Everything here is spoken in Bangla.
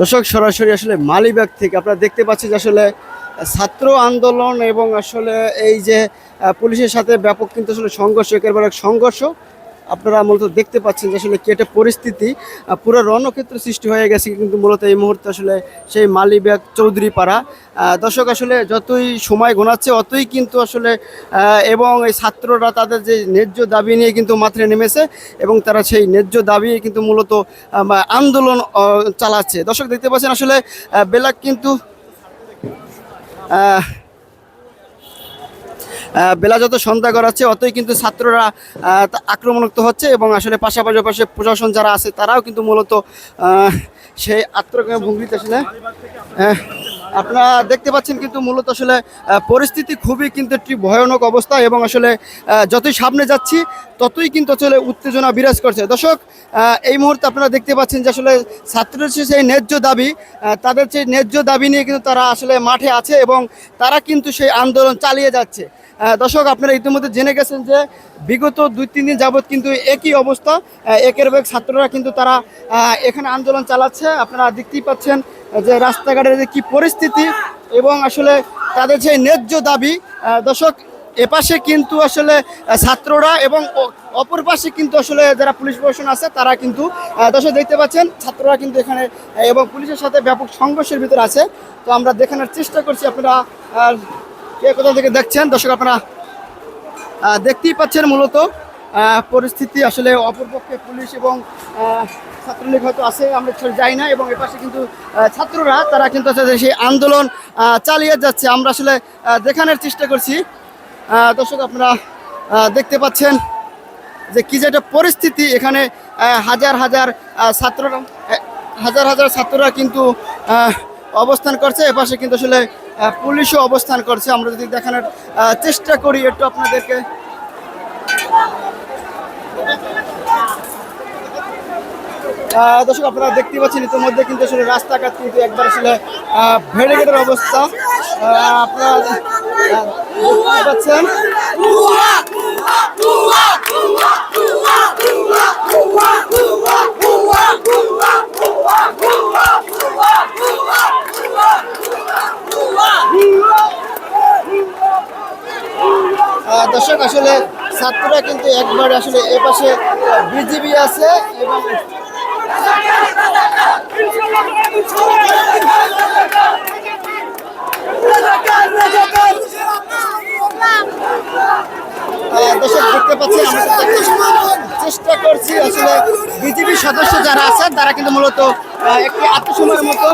দর্শক, সরাসরি আসলে মালিবাগ থেকে আপনারা দেখতে পাচ্ছেন যে আসলে ছাত্র আন্দোলন এবং আসলে এই যে পুলিশের সাথে ব্যাপক কিন্তু আসলে সংঘর্ষ একেবারে এক সংঘর্ষ। আপনারা মূলত দেখতে পাচ্ছেন যে আসলে কি একটা পরিস্থিতি পুরো রণক্ষেত্র সৃষ্টি হয়ে গেছে কিন্তু মূলত এই মুহূর্তে আসলে সেই মালিবাগ চৌধুরী পাড়া দর্শক আসলে যতই সময় গোনাচ্ছে অতই কিন্তু আসলে এবং এই ছাত্ররা তাদের যে ন্যায্য দাবি নিয়ে কিন্তু মাত্রে নেমেছে এবং তারা সেই ন্যায্য দাবি কিন্তু মূলত আন্দোলন চালাচ্ছে। দর্শক দেখতে পাচ্ছেন আসলে আহ, বেলা কিন্তু বেলা যত সন্ধ্যা গড়াচ্ছে অতই কিন্তু ছাত্ররা আক্রমণাত্মক হচ্ছে এবং আসলে পাশাপাশি পাশে প্রশাসন যারা আছে, তারাও কিন্তু মূলত সেই আত্মরকমের ভঙ্গিতে আসলে আপনারা দেখতে পাচ্ছেন কিন্তু মূলত আসলে পরিস্থিতি খুবই কিন্তু একটি ভয়ানক অবস্থা এবং আসলে যতই সামনে যাচ্ছি, ততই কিন্তু আসলে উত্তেজনা বিরাজ করছে। দর্শক এই মুহূর্তে আপনারা দেখতে পাচ্ছেন যে আসলে ছাত্রদের সেই ন্যায্য দাবি তাদের সেই ন্যায্য দাবি নিয়ে কিন্তু তারা আসলে মাঠে আছে এবং তারা কিন্তু সেই আন্দোলন চালিয়ে যাচ্ছে। দর্শক, আপনারা ইতিমধ্যে জেনে গেছেন যে বিগত দুই, তিন দিন যাবৎ কিন্তু একই অবস্থা। একের বেগ ছাত্ররা কিন্তু তারা এখানে আন্দোলন চালাচ্ছে। আপনারা দেখতেই পাচ্ছেন যে রাস্তাঘাটের যে কী পরিস্থিতি এবং আসলে তাদের যে ন্যায্য দাবি দর্শক, এপাশে কিন্তু আসলে ছাত্ররা এবং অপর পাশে কিন্তু আসলে যারা পুলিশ প্রশাসন আছে, তারা কিন্তু দর্শক দেখতে পাচ্ছেন, ছাত্ররা কিন্তু এখানে এবং পুলিশের সাথে ব্যাপক সংঘর্ষের ভিতরে আছে। তো আমরা দেখানোর চেষ্টা করছি আপনারা কে কোথা থেকে দেখছেন? দর্শক আপনারা দেখতেই পাচ্ছেন মূলত পরিস্থিতি আসলে অপরপক্ষে পুলিশ এবং ছাত্রলীগ হয়তো আছে, আমরা যাই না এবং এপাশে কিন্তু ছাত্ররা, তারা কিন্তু সেই আন্দোলন চালিয়ে যাচ্ছে। আমরা আসলে দেখানোর চেষ্টা করছি। দর্শক আপনারা দেখতে পাচ্ছেন যে কী যে একটা পরিস্থিতি এখানে হাজার হাজার ছাত্ররা হাজার হাজার ছাত্ররা কিন্তু অবস্থান করছে। এপাশে কিন্তু আসলে পুলিশও অবস্থান করছে। আমরা যদি দেখানোর চেষ্টা করি একটু আপনাদেরকে। দর্শক, আপনারা দেখতে পাচ্ছেন, ইতিমধ্যে কিন্তু আসলে রাস্তাঘাট কিন্তু একবার আসলে ভেড়ে অবস্থা। আপনারা দেখতে পাচ্ছেন। দর্শক, আসলে ছাত্ররা কিন্তু একবার আসলে এপাশে বিজিবি আছে এবং দেখতে পাচ্ছি চেষ্টা করছি আসলে বিজেপি সদস্য যারা আছেন, তারা কিন্তু মূলত একটি আত্মসময়ের মতো